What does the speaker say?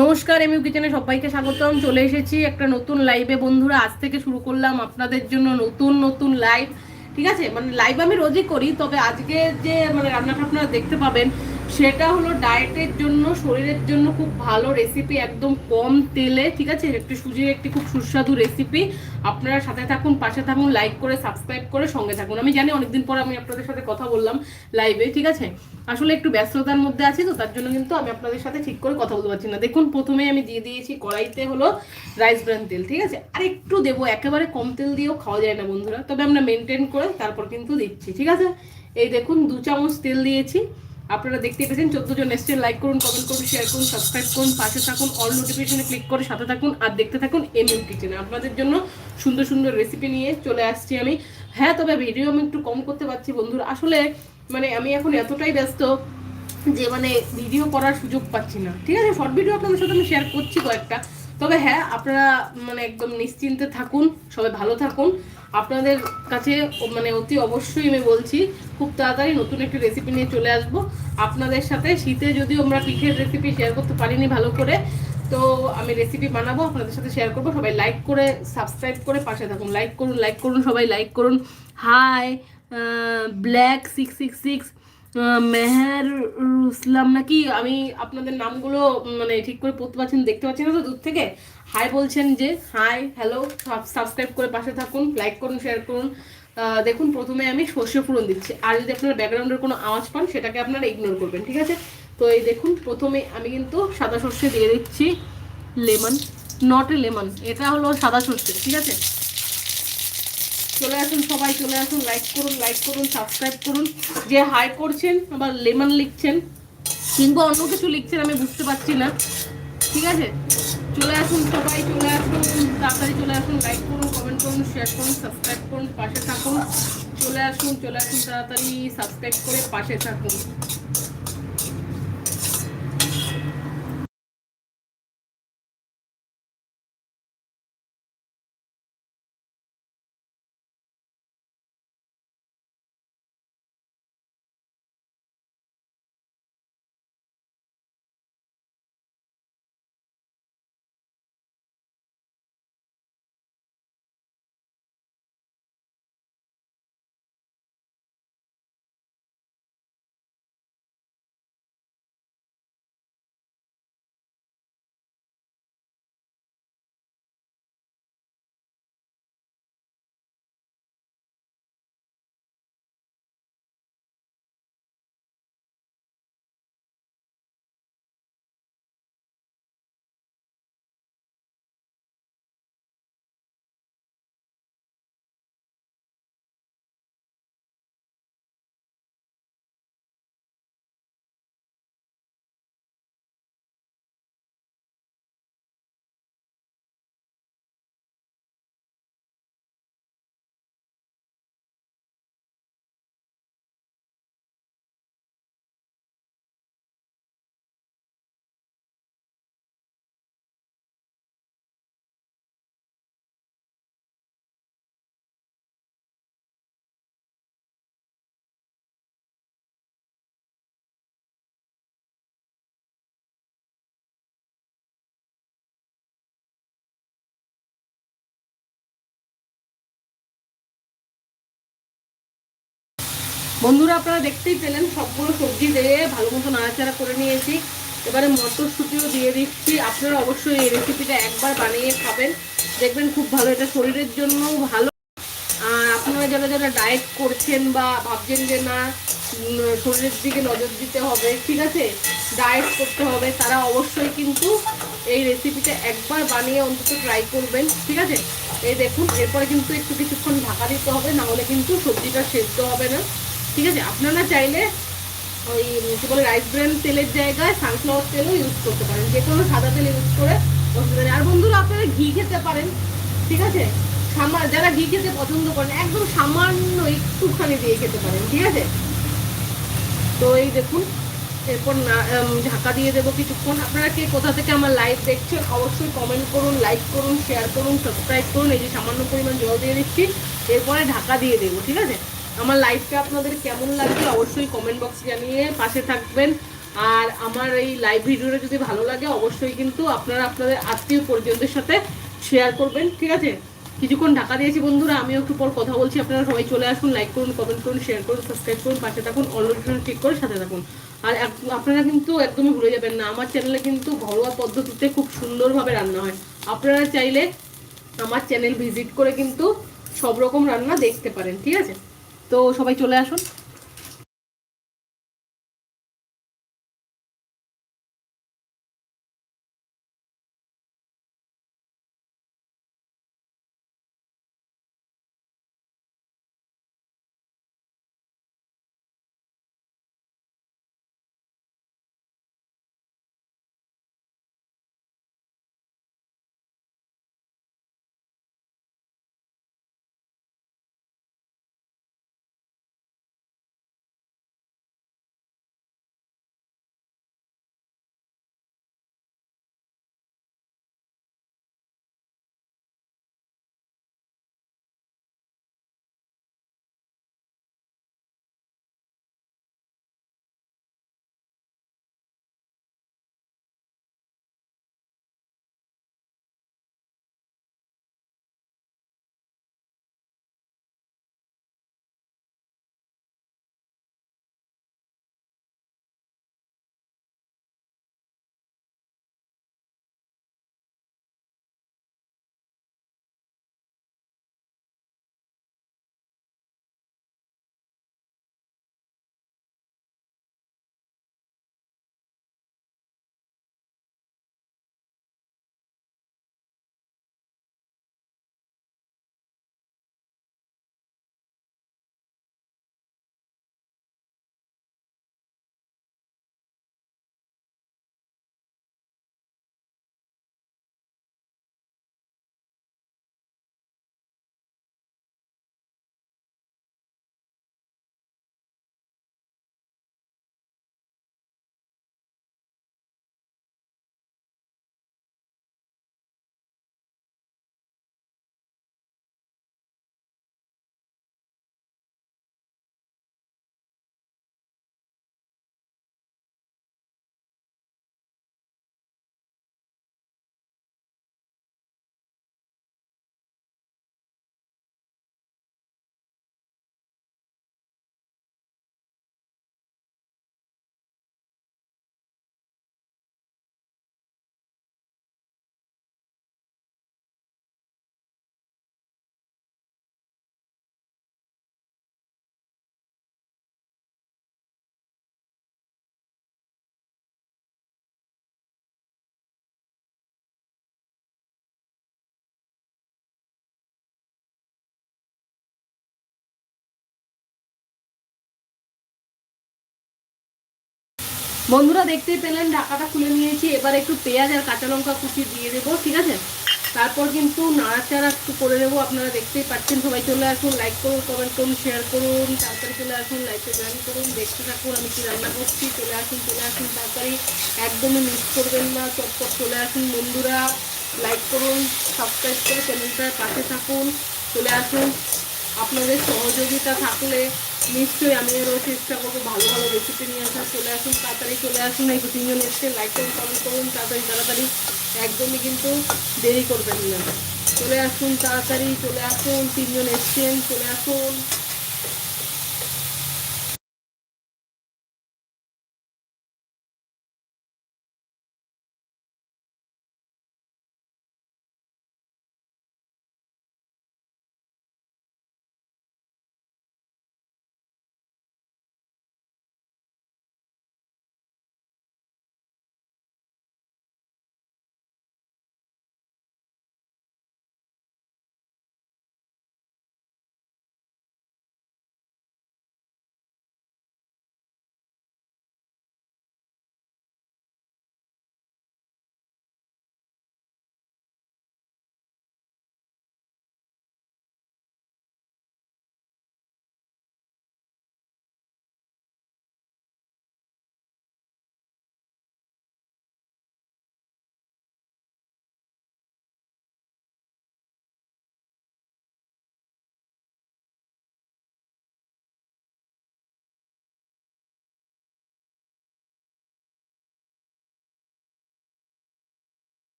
নমস্কার, এমইউ কিচেনে সবাইকে স্বাগতম। চলে এসেছি একটা নতুন লাইভে বন্ধুরা, আজ থেকে শুরু করলাম আপনাদের জন্য নতুন নতুন লাইভ ঠিক আছে? মানে লাইভ আমি রোজই করি, তবে আজকে যে মানে রান্না আপনারা দেখতে পাবেন সেটা হলো ডায়েটের জন্য, শরীরের জন্য খুব ভালো রেসিপি একদম কম তেলে, ঠিক আছে? একটি সুজির একটি খুব সুস্বাদু রেসিপি আপনারা সাথে থাকুন, পাশে থাকুন লাইক করে সাবস্ক্রাইব করে, সঙ্গে থাকুন। আমি জানি অনেকদিন পর আমি আপনাদের সাথে কথা বললাম লাইভে ঠিক আছে? আসলে একটু ব্যস্ততার মধ্যে আছি তো, তার জন্য কিন্তু আমি আপনাদের সাথে ঠিক করে কথা বলতে পারছি না। দেখুন, প্রথমে আমি দিয়ে দিয়েছি কড়াইতে হলো রাইস ব্রান তেল, ঠিক আছে? আর একটু দেবো, একেবারে কম তেল দিয়েও খাওয়া যায় না, বন্ধুরা। তবে আমরা মেনটেন করে তারপর কিন্তু দিচ্ছি, ঠিক আছে? এই দেখুন, দু চামচ তেল দিয়েছি। আপনারা দেখতে পেয়েছেন, চোদ্দ জন এসছেন। লাইক করুন কমেন্ট করুন শেয়ার করুন সাবস্ক্রাইব করুন, পাশে থাকুন অল নোটিফিকেশনে ক্লিক করে সাথে থাকুন আর দেখতে থাকুন এম এমএম কিচেনে আপনাদের জন্য সুন্দর সুন্দর রেসিপি নিয়ে চলে আসছি আমি। হ্যাঁ তবে ভিডিও আমি একটু কম করতে পারছি বন্ধুরা। আসলে মানে আমি এখন এতটাই ব্যস্ত যে মানে ভিডিও করার সুযোগ পাচ্ছি না। ঠিক আছে শর্ট ভিডিও আপনাদের সাথে আমি শেয়ার করছি কয়েকটা। তবে হ্যাঁ আপনারা মানে একদম নিশ্চিন্তে থাকুন, সবাই ভালো থাকুন। আপনাদের কাছে মানে অতি অবশ্যই আমি বলছি, খুব তাড়াতাড়ি নতুন একটি রেসিপি নিয়ে চলে আসব। আপনাদের সাথে শীতে যদিও আমরা পিঠের রেসিপি শেয়ার করতে পারিনি ভালো করে, তো আমি রেসিপি বানাবো, আপনাদের সাথে শেয়ার করব। সবাই লাইক করে সাবস্ক্রাইব করে পাশে থাকুন। লাইক করুন লাইক করুন, সবাই লাইক করুন। Hi black six six six Meher Islam নাকি, আমি আপনাদের নামগুলো মানে ঠিক করে পড়তে পারছেন দেখতে পাচ্ছি না তো দূর থেকে। হাই বলছেন যে হাই হ্যালো সাবস্ক্রাইব করে পাশে থাকুন লাইক করুন শেয়ার করুন। দেখুন, প্রথমে আমি সর্ষে ফোড়ন দিচ্ছি। আর যদি আপনারা ব্যাকগ্রাউন্ডের কোনো আওয়াজ পান, সেটাকে আপনারা ইগনোর করবেন, ঠিক আছে? তো এই দেখুন, প্রথমে আমি কিন্তু সাদা সর্ষে দিয়ে দিচ্ছি লেমন নট এ লেমন এটা হলো সাদা সর্ষে, ঠিক আছে? চলে আসুন সবাই, চলে আসুন লাইক করুন লাইক করুন সাবস্ক্রাইব করুন। যে হাই করছেন, আবার লেমন লিখছেন, কিংবা অন্য কিছু লিখছেন, আমি বুঝতে পারছি না। ঠিক আছে? চলে আসুন সবাই, চলে আসুন, তাড়াতাড়ি চলে আসুন লাইক করুন কমেন্ট করুন শেয়ার করুন সাবস্ক্রাইব করুন, পাশে থাকুন। চলে আসুন চলে আসুন, তাড়াতাড়ি সাবস্ক্রাইব করে পাশে থাকুন। বন্ধুরা, আপনারা দেখতেই পেলেন, সবগুলো সবজি দিয়ে ভালো মতো নাড়াচাড়া করে নিয়েছি। এবারে মটরশুঁটিও দিয়ে দিচ্ছি। আপনারা অবশ্যই এই রেসিপিটা একবার বানিয়ে খাবেন। দেখবেন খুব ভালো, এটা শরীরের জন্য ভালো। আর আপনারা যারা যারা ডায়েট করছেন বা ভাবছেন যে, না শরীরের দিকে নজর দিতে হবে, ঠিক আছে ডায়েট করতে হবে, তারা অবশ্যই কিন্তু এই রেসিপিটা একবার বানিয়ে অন্তত ট্রাই করবেন, ঠিক আছে? এই দেখুন, এরপরে কিন্তু একটু কিছুক্ষণ ঢাকা দিতে হবে, না হলে কিন্তু সবজিটা সেদ্ধ হবে না। ঠিক আছে? আপনারা চাইলে ওই, কি বলে রাইস ব্র্যান্ড তেলের জায়গায় সানফ্লাওয়ার তেলও ইউজ করতে পারেন। যে কোনো সাদা তেল ইউজ করে অসুবিধা নেই আর বন্ধুরা, আপনারা ঘি খেতে পারেন, ঠিক আছে? সামা যারা ঘি খেতে পছন্দ করেন, একদম সামান্য একটুখানি দিয়ে খেতে পারেন, ঠিক আছে? তো এই দেখুন, এরপর না ঢাকা দিয়ে দেবো কিছুক্ষণ। আপনারা কে কোথা থেকে আমার লাইভ দেখছেন, অবশ্যই কমেন্ট করুন লাইক করুন শেয়ার করুন সাবস্ক্রাইব করুন। এই যে সামান্য পরিমাণ জল দিয়ে দিচ্ছি। এরপরে ঢাকা দিয়ে দেবো, ঠিক আছে? আমার লাইভটা আপনাদের কেমন লাগবে অবশ্যই কমেন্ট বক্সে জানিয়ে পাশে থাকবেন। আর আমার এই লাইভ ভিডিওটা যদি ভালো লাগে, অবশ্যই কিন্তু আপনারা আপনাদের আত্মীয় পরিজনদের সাথে শেয়ার করবেন, ঠিক আছে? কিছুক্ষণ ঢাকা দিয়েছি বন্ধুরা, আমিও একটু পর কথা বলছি, আপনারা সবাই চলে আসুন লাইক করুন কমেন্ট করুন শেয়ার করুন সাবস্ক্রাইব করুন, পাশে থাকুন অলরেডি ঠিক করে সাথে থাকুন। আর আপনারা কিন্তু একদমই ভুলে যাবেন না, আমার চ্যানেলে কিন্তু ঘরোয়া পদ্ধতিতে খুব সুন্দরভাবে রান্না হয়। আপনারা চাইলে আমার চ্যানেল ভিজিট করে কিন্তু সব রকম রান্না দেখতে পারেন, ঠিক আছে? তো সবাই চলে আসুন। বন্ধুরা দেখতেই পেলেন ঢাকাটা খুলে নিয়েছি। এবার একটু পেঁয়াজ আর কাঁচা লঙ্কা কুচি দিয়ে দেবো, ঠিক আছে? তারপর কিন্তু নাড়াচাড়া একটু করে দেবো আপনারা দেখতেই পাচ্ছেন। সবাই চলে আসুন লাইক করুন কমেন্ট করুন শেয়ার করুন, তাড়াতাড়ি চলে আসুন লাইকে জয়েন করুন, দেখতে থাকুন আমি কি রান্না করছি। চলে আসুন চলে আসুন, তাড়াতাড়ি। একদমই মিস করবেন না, চটপট চলে আসুন, বন্ধুরা। লাইক করুন সাবস্ক্রাইব করে চ্যানেলটার পাশে থাকুন, চলে আসুন। আপনাদের সহযোগিতা থাকলে নিশ্চয়ই আমি আরও চেষ্টা করব ভালো ভালো রেসিপি নিয়ে আসার। চলে আসুন, তাড়াতাড়ি চলে আসুন। এই দু তিনজন এসছে লাইক করুন কমেন্ট করুন, তাড়াতাড়ি তাড়াতাড়ি। একদমই কিন্তু দেরি করবেন না। চলে আসুন, তাড়াতাড়ি চলে আসুন। তিনজন এসছেন, চলে আসুন।